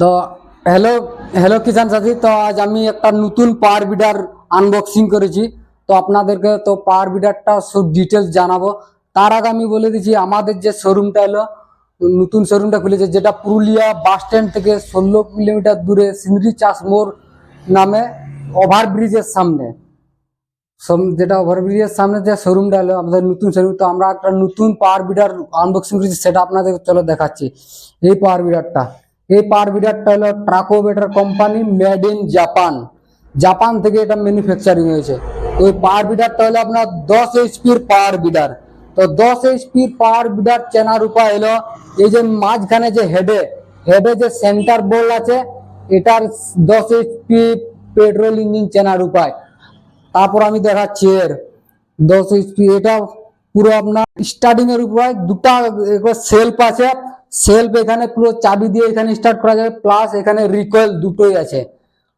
তো hello hello কিষান সাথী তো আজ আমি একটা নতুন পাওয়ার বিডার আনবক্সিং করেছি। তো আপনাদেরকে তো পাওয়ার বিডারটা সব ডিটেলস জানাব। তার আগে আমি বলে দিচ্ছি, আমাদের যে শোরুমটা এলো, নতুন শোরুমটা খুলেছে, যেটা পুরুলিয়া বাস স্ট্যান্ড থেকে ষোলো কিলোমিটার দূরে সিন্দ্রি চাষ মোড় নামে ওভারব্রিজের সামনে। সম- যেটা ওভারব্রিজের সামনে যে শোরুমটা হলো আমাদের নতুন শোরুম তো আমরা একটা নতুন পাওয়ার বিডার আনবক্সিং করেছি, সেটা আপনাদের চলো দেখাচ্ছি। এই পাওয়ার বিডারটা এই পাওয়ার বিডারটা হলো ট্রাকো better company made in Japan. Japan থেকে এটা ম্যানুফ্যাকচারিং হয়েছে। এই পাওয়ার বিডারটা হলো আপনার দশ এইচপির পাওয়ার বিডার। তো দশ এইচপির পাওয়ার বিডার চেনার উপায় হলো এই যে মাঝখানে যে হেডে হেডে যে সেন্টার বোল্ট আছে, এটার দশ এইচপি পেট্রোল ইঞ্জিন চেনার উপায় তারপর আমি দেখাচ্ছি এর, দশ এইচপি এটা পুরো আপনার স্টার্টিং এর উপরে দুটা সেলফ আছে সেলফ এখানে পুরো চাবি দিয়ে এখানে স্টার্ট করা যাবে প্লাস এখানে রিকয়েল দুটোই আছে,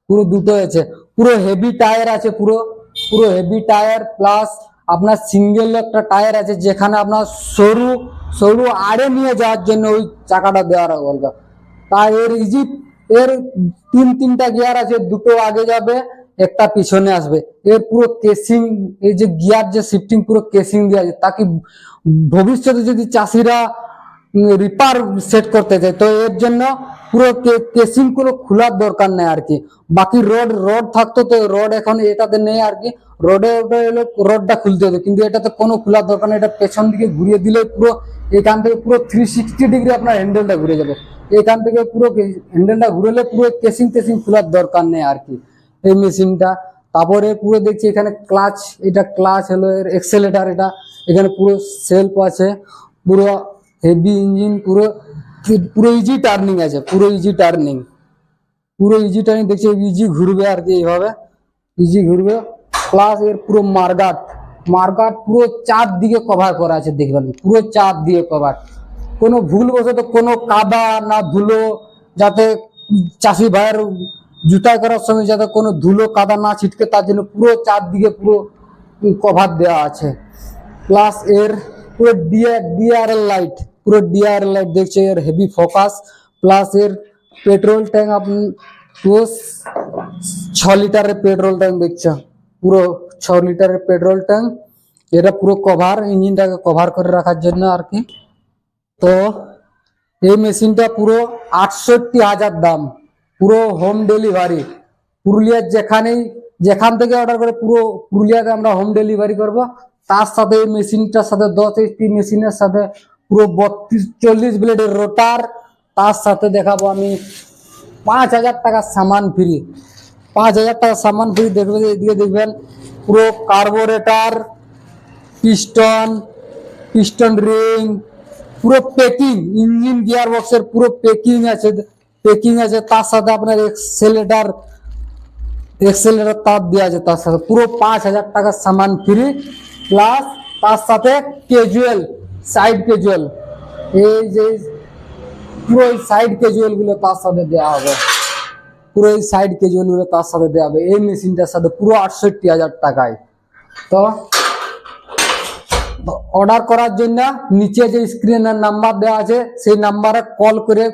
পুরো দুটোই আছে, পুরো হেভি টায়ার আছে পুরো পুরো হেভি টায়ার প্লাস আপনার সিঙ্গেল একটা টায়ার আছে যেখানে আপনার সরু সরু আড়ে নিয়ে যাওয়ার জন্য ওই চাকাটা দেওয়ার বলবে তা এর ইজি এর তিন, তিনটা গিয়ার আছে, দুটো আগে যাবে, একটা পিছনে আসবে। এর পুরো কেসিং এই যে গিয়ার যে শিফটিং পুরো কেসিং দেওয়া আছে তাকে ভবিষ্যতে যদি চাষিরা রিপার সেট করতে চায়। তো এর জন্য পুরো কেসিং কোনো খোলার দরকার নেই আর কি। বাকি রড রড থাকতো তো রড এখন এটাতে নেই আর কি। রডে হলো রডটা খুলতে হতো। কিন্তু এটাতে কোনো খোলার দরকার নেই। এটা পেছন দিকে ঘুরিয়ে দিলে পুরো এখান থেকে পুরো থ্রি সিক্সটি ডিগ্রি আপনার হ্যান্ডেলটা ঘুরে যাবে। এখান থেকে পুরো হ্যান্ডেলটা ঘুরেলে পুরো কেসিং টেসিং খোলার দরকার নেই আর কি। এই মেশিনটা। তারপরে পুরো দেখছি এখানে ক্লাচ এটা ক্লাচ হলো এর এক্সেলেটার এটা। এখানে পুরো সেলফ আছে। পুরো হেভি ইঞ্জিন, পুরো পুরো ইজি টার্নিং আছে, পুরো ইজি টার্নিং পুরো ইজি টার্নিং দেখছি ইজি ঘুরবে আর কি এইভাবে। ইজি ঘুরবে। প্লাস এর পুরো মার্গাট। মার্গাট পুরো চার দিকে কভার করা আছে, দেখবেন। পুরো চার দিয়ে কভার কোনো ভুলবশত কোনো কাদা না ধুলো, যাতে চাষি ভাইয়ের জুতাই করার সময় যাতে কোনো ধুলো কাদা না ছিটকে, তার জন্য পুরো চারদিকে পুরো কভার দেওয়া আছে। প্লাস এর পুরো ডিআর ডিআরএল লাইট পুরো ডিআরএল লাইট দেখছে, এর হেভি ফোকাস প্লাস এর পেট্রোল ট্যাঙ্ক আপনি পুরো ছ লিটারের পেট্রোল ট্যাঙ্ক দেখছে। পুরো ছ লিটারের পেট্রোল ট্যাঙ্ক এটা পুরো কভার ইঞ্জিনটাকে কভার করে রাখার জন্য আর কি। তো এই মেশিনটা পুরো আটষট্টি হাজার দাম, পুরো হোম ডেলিভারি পুরুলিয়ার যেখানেই, যেখান থেকে অর্ডার করে পুরো পুরুলিয়াতে আমরা হোম ডেলিভারি করব। তার সাথে এই মেশিনটার সাথে দশ এইচপি মেশিনের সাথে পুরো বত্রিশ, চল্লিশ ব্লেডের রোটার তার সাথে দেখাবো আমি পাঁচ হাজার টাকার সামান ফ্রি পাঁচ হাজার টাকার সামান ফ্রি দেখবেন, এদিকে দেখবেন পুরো কার্বোরেটার পিস্টন পিস্টন রিং পুরো প্যাকিং ইঞ্জিন গিয়ার বক্সের পুরো প্যাকিং আছে পেকিং আছে, তার সাথে আপনার এক্সেলেটার এক্সেলেটার তার দেওয়া আছে, তার সাথে পুরো পাঁচ হাজার টাকার সামান ফ্রি প্লাস তার সাথে ক্যাজুয়াল সাইড ক্যাজুয়াল এই যে পুরো সাইড ক্যাজুয়ালগুলো তার সাথে দেওয়া হবে। পুরো এই সাইড ক্যাজুয়ালগুলো তার সাথে দেওয়া হবে। এই মেশিনটার সাথে পুরো আটষট্টি হাজার টাকায়। তো অর্ডার করার জন্য নিচে যে স্ক্রিনের নাম্বার দেওয়া আছে, সেই নাম্বারে কল করে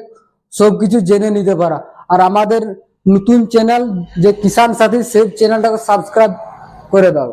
সব কিছু জেনে নিতে পারা। আর আমাদের নতুন চ্যানেল যে কিষান সাথী, সেই চ্যানেলটাকে সাবস্ক্রাইব করে দাও।